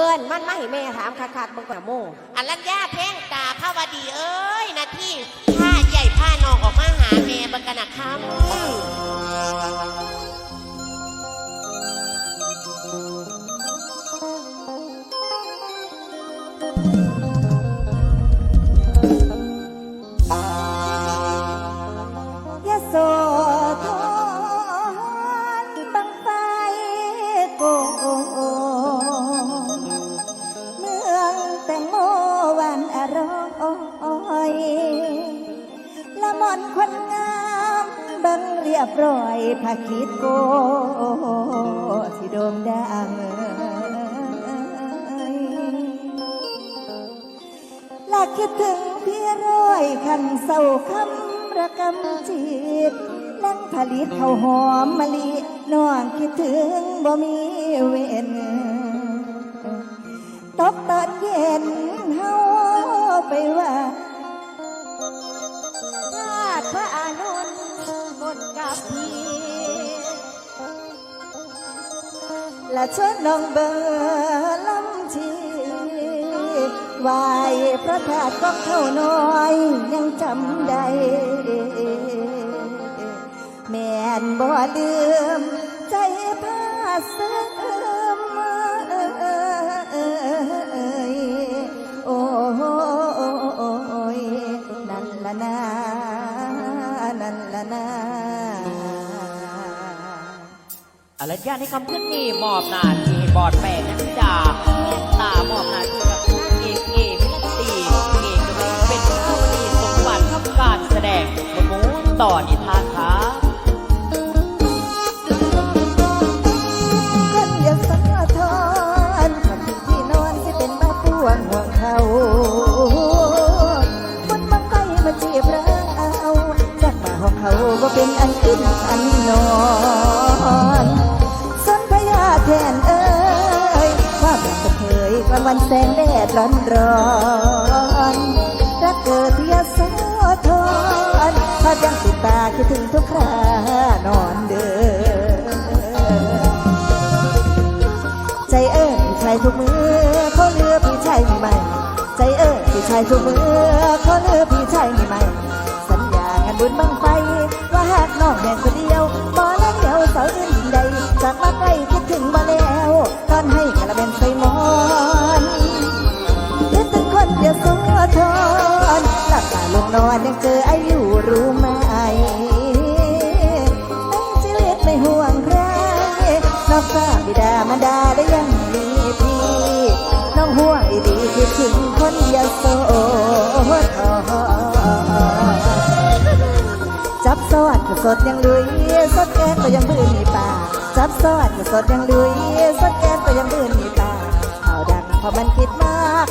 อิญมันมาให้แม่ถามคักๆเบิ่งกระโมอันลัญญาเพ่งตาพระวดีเอ้ยนาที่ผ้าใหญ่ อยละมอนคนงามบังเรียบร้อยผาคิดโกที่โดมดังลาคิดถึงพี่ร้อยขันเศร้าคำระกำจิตนั่งผลิตข้าวหอมมะลิน้องคิดถึงบ่มีเวนตกตอนเย็น ไปว่าธาตุพระอานนท์บนกับพี่และชวนน้องเบอร์ลำชีไหวพระธาตุก็เข้าน้อยยังจำได้ แม่นบ่ลืมใจพาซึมโละนานั่นละนาอรัญญาในคำขึ้นนี่มอบหนาทีบอดแปลงนักดาเมตตามอบหนาทีกับนางเอกเอมิลันตีเอกกำลังเป็นผู้ดีสมบัติทำการแสดงบนมูต่อนิทานครับคนอยากสะท้อนคนที่ที่นอนที่เป็นบ้าป่วงห่วงเขา เทยกลางวันแสงแดดร้อนร้อนรักเกิดที่ยโสธรภาพยังติดตาคิดถึงทุกครานอนเด้อใจเอ้ยพี่ชายทุกมือเขาเลือพี่ชายมีใหม่ใจเอ้ยพี่ชายทุกมือเขาเลือพี่ชายมีใหม่สัญญางานบุญบังไฟว่าหากน้องแดงคน นอนยังเจออายุรู้ไหมทั้งชีวิตไม่ห่วงใครนอกจากบิดามารดาได้ยังมีพี่น้องห่วงอีดีคิดถึงคนยโสธรจับสวัสดก็สดยังลุยสดแกนก็ยังบืนมีป่าจับสวัสดก็สดยังลุยสดแกนก็ยังบืนมีป่าข่าวดังเพราะมันคิดมาก